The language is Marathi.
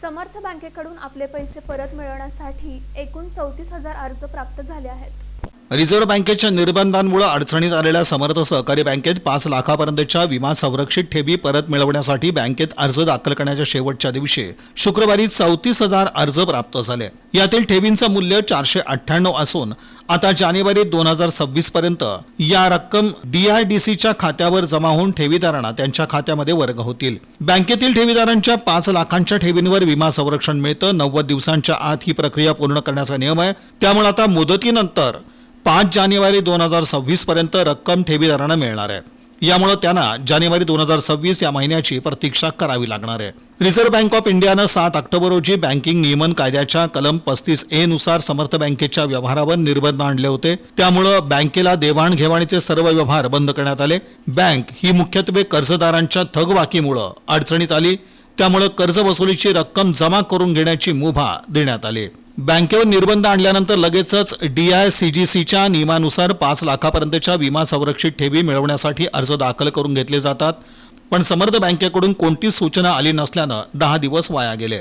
समर्थ बँकेकडून आपले पैसे परत मिळवण्यासाठी एकूण चौतीस हजार अर्ज प्राप्त झाले आहेत. रिझर्व्ह बँकेच्या निर्बंधांमुळे अडचणीत आलेल्या समर्थ सहकारी बँकेत पाच लाखापर्यंतच्या विमा संरक्षित ठेवी परत मिळवण्यासाठी बँकेत अर्ज दाखल करण्याच्या शेवटच्या दिवशी शुक्रवारी चौतीस हजार अर्ज प्राप्त झाले. यातील ठेवींचं मूल्य चारशे अठ्ठ्याण्णव असून आता जानेवारी दोन हजार सव्वीस पर्यंत या रक्कम डीआयडीसीच्या खात्यावर जमा होऊन ठेवीदारांना त्यांच्या खात्यामध्ये वर्ग होतील. बँकेतील ठेवीदारांच्या पाच लाखांच्या ठेवींवर विमा संरक्षण मिळतं. नव्वद दिवसांच्या आत ही प्रक्रिया पूर्ण करण्याचा नियम आहे. त्यामुळे आता मुदतीनंतर पाच जानेवारी दोन हजार सव्वीस पर्यंत रक्कम ठेवीदारांना मिळणार आहे. यामुळे त्यांना जानेवारी दोन हजार सव्वीस या महिन्याची प्रतीक्षा करावी लागणार आहे. रिझर्व्ह बँक ऑफ इंडियानं सात ऑक्टोबर रोजी बँकिंग नियमन कायद्याच्या कलम पस्तीस ए नुसार समर्थ बँकेच्या व्यवहारावर निर्बंध आणले होते. त्यामुळं बँकेला देवाणघेवाणीचे सर्व व्यवहार बंद करण्यात आले. बँक ही मुख्यत्वे कर्जदारांच्या थकबाकीमुळं अडचणीत आली. त्यामुळं कर्ज वसुलीची रक्कम जमा करून घेण्याची मुभा देण्यात आली. बँकेवर निर्बंध आणल्यानंतर लगेचच डी आय सी जी सीच्या नियमानुसार पाच लाखापर्यंतच्या विमा संरक्षित ठेवी मिळवण्यासाठी अर्ज दाखल करून घेतले जातात. पण समर्थ बँकेकडून कोणतीच सूचना आली नसल्यानं दहा दिवस वाया गेले.